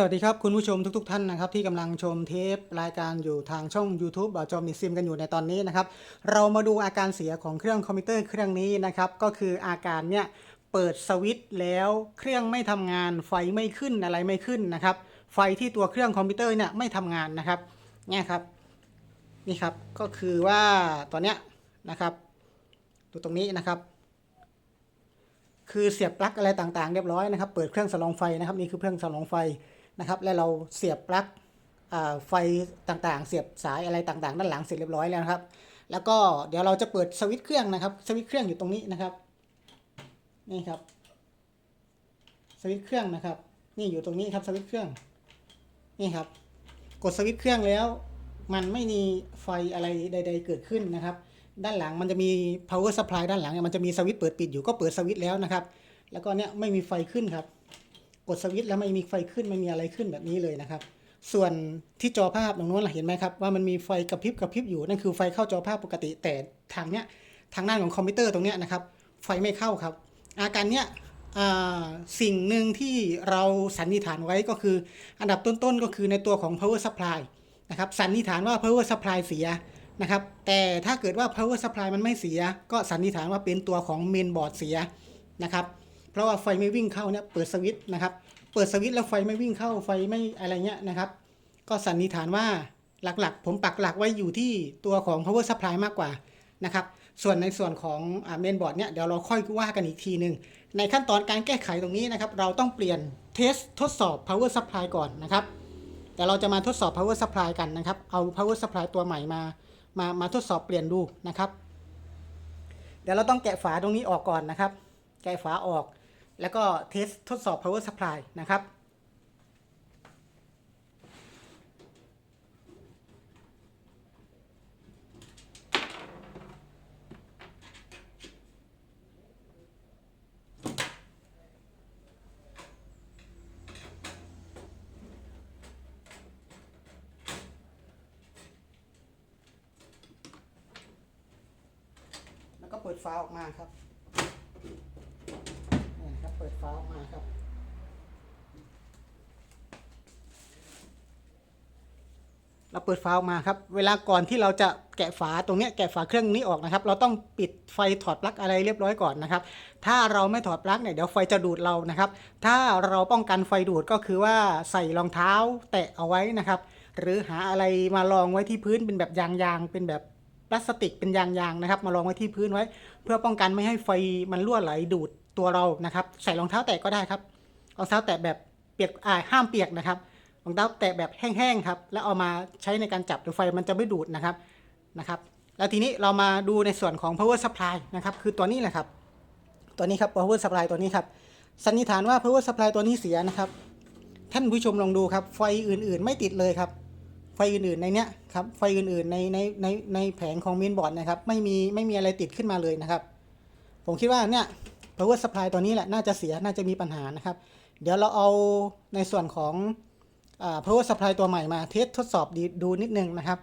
สวัสดีครับ คุณผู้ชมทุก ๆ ท่านนะครับที่กำลังชมเทปรายการอยู่ทางช่อง YouTube บอจอมนิซิมกันอยู่ในตอนนี้นะครับ เรามาดูอาการเสียของเครื่องคอมพิวเตอร์เครื่องนี้นะครับ ก็คืออาการเนี่ยเปิดสวิตช์แล้วเครื่องไม่ทำงานไฟไม่ขึ้นอะไรไม่ขึ้นนะครับ ไฟที่ตัวเครื่องคอมพิวเตอร์เนี่ยไม่ทำงานนะครับเนี่ยครับนี่ครับก็คือว่าตอนเนี้ยนะครับดูตรงนี้นะครับคือเสียบปลั๊กอะไรต่างๆ เรียบร้อยนะครับ เปิดเครื่องสำรองไฟนะครับนี่คือเครื่องสำรองไฟ นะครับและเราเสียบปลั๊กไฟต่างๆ เสียบสายอะไรต่างๆ ด้านหลังเสร็จเรียบร้อยแล้วนะครับ แล้วก็เดี๋ยวเราจะเปิดสวิตช์เครื่องนะครับสวิตช์เครื่องอยู่ตรงนี้นะครับนี่ครับสวิตช์เครื่องนะครับ นี่อยู่ตรงนี้ครับสวิตช์เครื่องนี่ครับ กดสวิตช์เครื่องแล้ว มันไม่มีไฟอะไรใด ๆ เกิดขึ้นนะครับ ด้านหลังมันจะมี power supply ด้านหลังเนี่ยมันจะมีสวิตช์เปิดปิดอยู่ก็เปิดสวิตช์แล้วนะครับ แล้วก็เนี่ยไม่มีไฟขึ้นครับ กดสวิตช์แล้วไม่มีไฟขึ้นไม่มีอะไรขึ้นแบบนี้เลยนะครับ ส่วนที่จอภาพตรงโน้นเห็นไหมครับว่ามันมีไฟกระพริบกระพริบอยู่นั่นคือไฟเข้าจอภาพปกติแต่ทางเนี้ยทางด้านของคอมพิวเตอร์ตรงเนี้ยนะครับไฟไม่เข้าครับ อาการเนี้ยสิ่งหนึ่งที่เราสันนิษฐานไว้ก็คือ อันดับต้นๆก็คือในตัวของ power supply นะครับสันนิษฐานว่า power supply เสียนะครับแต่ถ้าเกิดว่า power supply มันไม่เสีย ก็สันนิษฐานว่าเป็นตัวของ main board เสียนะครับ ราะว่าไฟไม่วิ่งเข้าเนี่ยเปิดสวิตช์นะครับ เปิดสวิตช์แล้วไฟไม่วิ่งเข้าไฟไม่อะไรเงี้ยนะครับ ก็สันนิษฐานว่าหลักๆ ผมปักหลักไว้อยู่ที่ตัวของ power supply มากกว่านะครับ ส่วนในส่วนของเมนบอร์ดเนี่ยเดี๋ยวเราค่อยว่ากันอีกทีหนึ่งในขั้นตอนการแก้ไขตรงนี้นะครับ เราต้องเปลี่ยนเทสทดสอบ power supply ก่อนนะครับแต่เราจะมาทดสอบ power supply กันนะครับ เอา power supply ตัวใหม่มา มา มาทดสอบเปลี่ยนดูนะครับ เดี๋ยวเราต้องแกะฝาตรงนี้ออกก่อนนะครับ แกะฝาออก แล้วก็เทสทดสอบ power supply นะครับ แล้วก็เปิดฝาออกมาครับ เปิดฝาออกมาครับ เราเปิดฝาออกมาครับ เวลาก่อนที่เราจะแกะฝาตรงนี้แกะฝาเครื่องนี้ออกนะครับ เราต้องปิดไฟถอดปลั๊กอะไรเรียบร้อยก่อนนะครับ ถ้าเราไม่ถอดปลั๊กเนี่ยเดี๋ยวไฟจะดูดเรานะครับ ถ้าเราป้องกันไฟดูดก็คือว่าใส่รองเท้าแตะเอาไว้นะครับ หรือหาอะไรมารองไว้ที่พื้นเป็นแบบยางๆเป็นแบบพลาสติกเป็นยางๆนะครับ มารองไว้ที่พื้นไว้ เพื่อป้องกันไม่ให้ไฟมันรั่วไหลดูด ตัวเรานะครับ ใส่รองเท้าแตะก็ได้ครับรองเท้าแตะแบบเปียกอ่าห้ามเปียกนะครับรองเท้าแตะแบบแห้งๆครับแล้วเอามาใช้ในการจับเดี๋ยไฟมันจะไม่ดูดนะครับนะครับแล้วทีนี้เรามาดูในส่วนของ power supply นะครับคือตัวนี้แหละครับ ตัวนี้ครับ power supply ตัวนี้ครับสันนิษฐานว่า power supply ตัวนี้เสียนะครับท่านผู้ชมลองดูครับ ไฟอื่นๆไม่ติดเลยครับ ไฟอื่นๆในเนี้ยครับไฟอื่นๆในในในในแผงของเมนบอร์ดนะครับ ไม่มีไม่มีอะไรติดขึ้นมาเลยนะครับ ผมคิดว่าเนี่ย power supply ตัวนี้แหละน่าจะเสียน่าจะมีปัญหานะครับ เดี๋ยวเราเอาในส่วนของอ power supply ตัวใหม่มาเทสทดสอบด,ดูนิดนึงนะครับ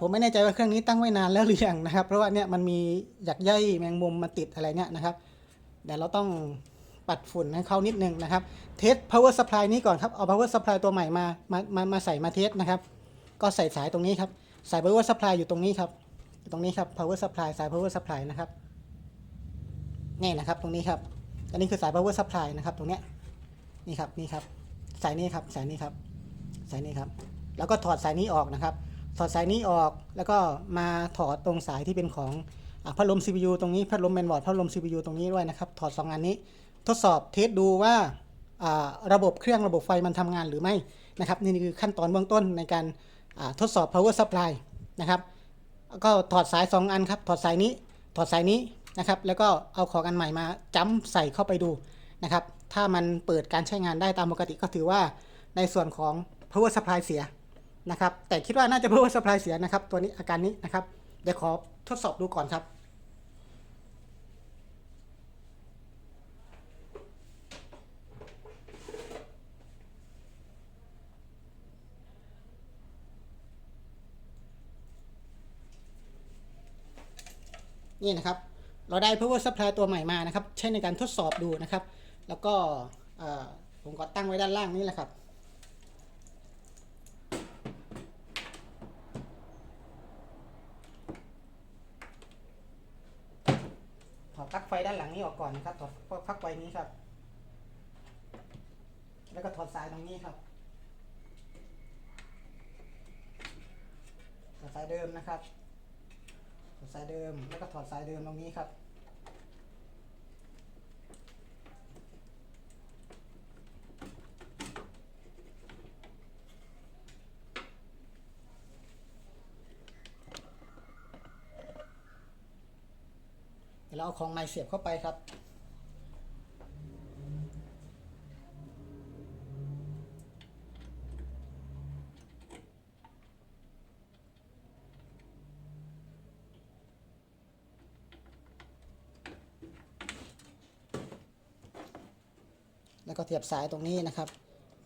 ผมไม่แน่ใจว่าเครื่องนี้ตั้งไว้นานแล้วหรือยังนะครับ เพราะว่าเนี่ยมันมีหยักใยแมงมุมมาติดอะไรเนี่ยนะครับเดี๋ยวเราต้องปัดฝุ่นให้เขานิดนึงนะครับเทส power supply นี้ก่อนครับเอา power supply ตัวใหม่มามามามาใส่มาเทสนะครับ ก็ใส่สายตรงนี้ครับสาย power supply อยู่ตรงนี้ครับตรงนี้ครับ power supply สาย power supply นะครับ นี่นะครับตรงนี้ครับอันนี้คือสาย power supply นะครับตรงเนี้ยนี่ครับนี่ครับสายนี้ครับสายนี้ครับสายนี้ครับ แล้วก็ถอดสายนี้ออกนะครับ ถอดสายนี้ออกแล้วก็มาถอดตรงสายที่เป็นของอพัดลม CPU ตรงนี้พัดลมแมนบอร์ดพัดลม CPU ตรงนี้ด้วยนะครับถอด2อันนี้ ทดสอบเทสดูว่าระบบเครื่องระบบไฟมันทำงานหรือไม่นะครับนี่คือขั้นตอนเบื้องต้นในการทดสอบ power supply นะครับก็ถอดสาย 2 อันครับถอดสายนี้ถอดสายนี้นะครับ แล้วก็เอาของอันใหม่มาจ้ำใส่เข้าไปดูนะครับ ถ้ามันเปิดการใช้งานได้ตามปกติก็ถือว่าในส่วนของ power supply เสียนะครับ แต่คิดว่าน่าจะ power supply เสียนะครับ ตัวนี้อาการนี้นะครับ เดี๋ยวขอทดสอบดูก่อนครับนี่นะครับ เราได้ power supply ตัวใหม่มานะครับ ใช้ในการทดสอบดูนะครับ แล้วก็ผมก็ตั้งไว้ด้านล่างนี่แหละครับถอดปลั๊กไฟด้านหลังนี้ออกก่อนนะครับถอดปลั๊กไฟนี้ครับ แล้วก็ถอดสายตรงนี้ครับสายเดิมนะครับ ถอดสายเดิม แล้วก็ถอดสายเดิมตรงนี้ครับเดี๋ยวเราเอาของไม้เสียบเข้าไปครับ แล้วก็เสียบสายตรงนี้นะครับ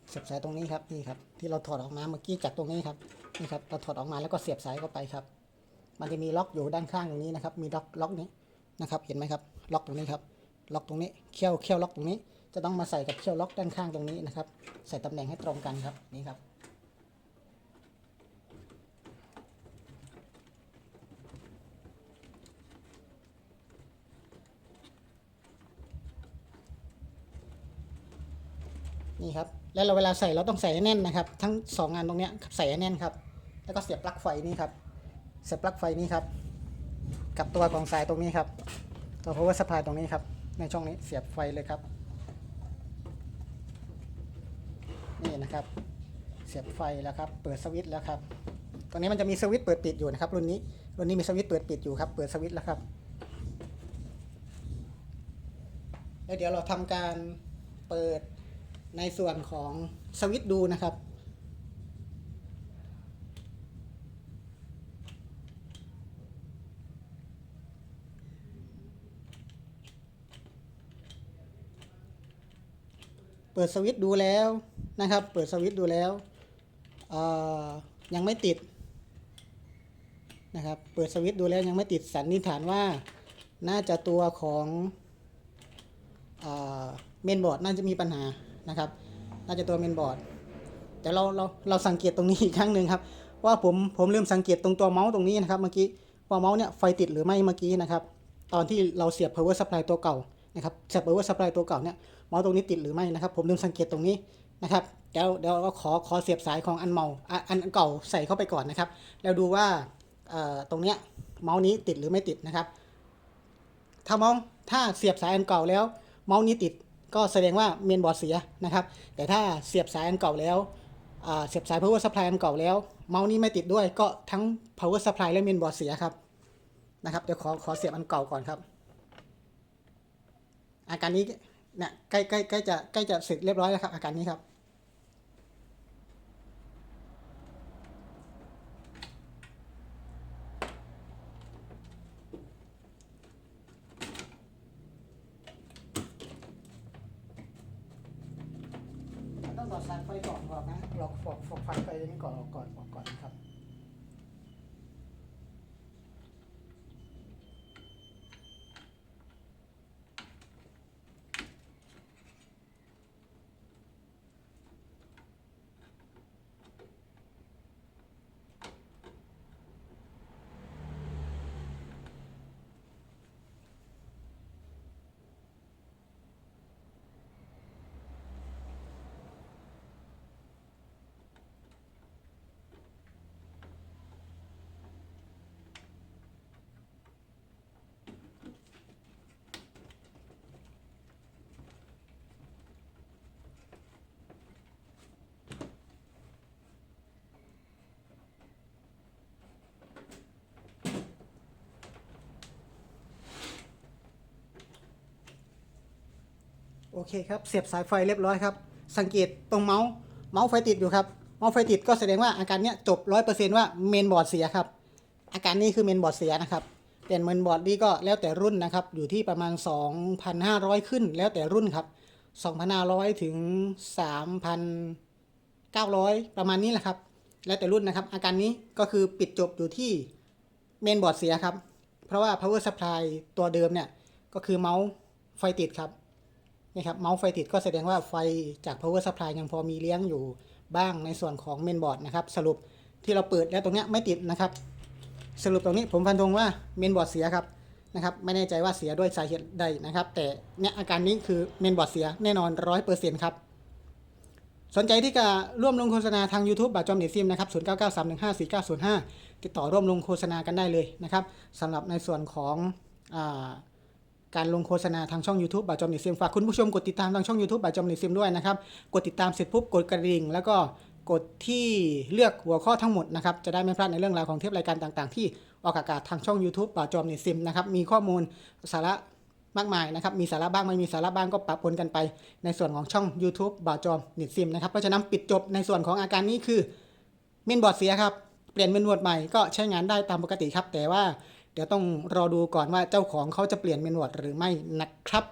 เสียบสายตรงนี้ครับนี่ครับที่เราถอดออกมาเมื่อกี้จากตรงนี้ครับนี่ครับเราถอดออกมาแล้วก็เสียบสายเข้าไปครับ มันจะมีล็อกอยู่ด้านข้างตรงนี้นะครับ มีล็อกล็อกนี้นะครับ เห็นไหมครับ ล็อกตรงนี้ครับ ล็อกตรงนี้เขี้ยวเขี้ยวล็อกตรงนี้ จะต้องมาใส่กับเขี้ยวล็อกด้านข้างตรงนี้นะครับ ใส่ตำแหน่งให้ตรงกันครับนี่ครับ นี่ครับ แล้วเราเวลาใส่เราต้องใส่ให้แน่นนะครับ ทั้งสองงานตรงเนี้ยใส่ให้แน่นครับ แล้วก็เสียบปลั๊กไฟนี่ครับ เสียบปลั๊กไฟนี่ครับ กับตัวของสายตรงนี้ครับ ตัว power supply ตรงนี้ครับ ในช่องนี้เสียบไฟเลยครับ นี่นะครับ เสียบไฟแล้วครับ เปิดสวิตช์แล้วครับ ตรงนี้มันจะมีสวิตช์เปิดปิดอยู่นะครับ รุ่นนี้ รุ่นนี้มีสวิตช์เปิดปิดอยู่ครับ เปิดสวิตช์แล้วครับ แล้วเดี๋ยวเราทำการเปิด ในส่วนของสวิตดูนะครับเปิดสวิตดูแล้วนะครับ เปิดสวิตดูแล้ว ยังไม่ติดนะครับ เปิดสวิตดูแล้วยังไม่ติดสันนิษฐานว่าน่าจะตัวของเมนบอร์ดน่าจะมีปัญหา นะครับ น่าจะตัวเมนบอร์ดแต่เราเราเราสังเกตตรงนี้อีกครั้งหนึ่งครับ ว่าผมผมลืมสังเกตตรงตัวเมาส์ตรงนี้นะครับเมื่อกี้ว่าเมาส์เนี่ยไฟติดหรือไม่เมื่อกี้นะครับตอนที่เราเสียบ power supply ตัวเก่านะครับเสียบ power supply ตัวเก่าเนี่ยเมาส์ตรงนี้ติดหรือไม่นะครับ ผมลืมสังเกตตรงนี้นะครับเดี๋ยวเดี๋ยวเราขอขอเสียบสายของอันเมาอะอันเก่าใส่เข้าไปก่อนนะครับ แล้วดูว่าเอ่อตรงเนี้ยเมาส์นี้ติดหรือไม่ติดนะครับ ถ้าเมาส์ถ้าเสียบสายอันเก่าแล้ว เมาส์นี้ติด ก็แสดงว่าเมนบอร์ดเสียนะครับ แต่ถ้าเสียบสายอันเก่าแล้วเสียบสาย power supply อันเก่าแล้ว เมาส์นี้ไม่ติดด้วยก็ทั้ง power supply และเมนบอร์ดเสียครับนะครับเดี๋ยวขอขอเสียบอันเก่าก่อนครับ อาการนี้เนี่ยใกล้ใกล้ใกล้จะใกล้จะเสร็จเรียบร้อยแล้วครับอาการนี้ครับ ต้องต่อสาย ไฟก่อนก่อนนะเราฟอกฟอกไฟไปนี้ก่อนออกก่อนออกก่อนครับ เคครับเสียบสายไฟเรียบร้อยครับ สังเกตตรงเมาส์เมาส์ไฟติดอยู่ครับเมาส์ไฟติดก็แสดงว่าอาการเนี้ยจบร้อยเปอร์เซ็นต์ว่าเมนบอร์ดเสียครับ อาการนี้คือเมนบอร์ดเสียนะครับเป็นเมนบอร์ดนี่ก็แล้วแต่รุ่นนะครับ อยู่ที่ประมาณ 2,500 ขึ้นแล้วแต่รุ่นครับ 2,500 ถึง 3,900 ประมาณนี้แหละครับ แล้วแต่รุ่นนะครับ อาการนี้ก็คือปิดจบอยู่ที่เมนบอร์ดเสียครับ เพราะว่า power supply ตัวเดิมเนี่ย ก็คือเมาส์ไฟติดครับ นี่ครับเมาส์ไฟติดก็แสดงว่าไฟจาก power supply ยังพอมีเลี้ยงอยู่บ้างในส่วนของเมนบอร์ดนะครับ สรุปที่เราเปิดแล้วตรงนี้ไม่ติดนะครับ สรุปตรงนี้ผมฟันธงว่าเมนบอร์ดเสียครับนะครับไม่แน่ใจว่าเสียด้วยสาเหตุใดนะครับ แต่เนี่ยอาการนี้คือเมนบอร์ดเสียแน่นอนร้อยเปอร์เซ็นต์ครับ สนใจที่จะร่วมลงโฆษณาทาง YouTube บาจอมเน็ตซิมนะครับ 0 9 9 3 1 5 4 9 0 5 ติดต่อร่วมลงโฆษณากันได้เลยนะครับสำหรับในส่วนของอา การลงโฆษณาทางช่อง YouTube บาจอมเน็ตซิมฝากคุณผู้ชมกดติดตามทางช่อง YouTube บาจอมเน็ตซิมด้วยนะครับ กดติดตามเสร็จปุ๊บกดกระดิ่ง แล้วก็กดที่เลือกหัวข้อทั้งหมดนะครับ จะได้ไม่พลาดในเรื่องราวของเทปรายการต่างๆ ที่ออกอากาศทางช่อง YouTube บาจอมเน็ตซิมนะครับ มีข้อมูลสาระมากมายนะครับ มีสาระบ้างไม่มีสาระบ้างก็ปะปนกันไป ในส่วนของช่อง YouTube บ่าวจอมนิดซิมนะครับ เพราะฉะนั้นปิดจบในส่วนของอาการนี้คือเมนบอร์ดเสียครับ เปลี่ยนเมนบอร์ดใหม่ก็ใช้งานได้ตามปกติครับ แต่ว่า เดี๋ยวต้องรอดูก่อนว่าเจ้าของเขาจะเปลี่ยนเมนวดหรือไม่นะครับ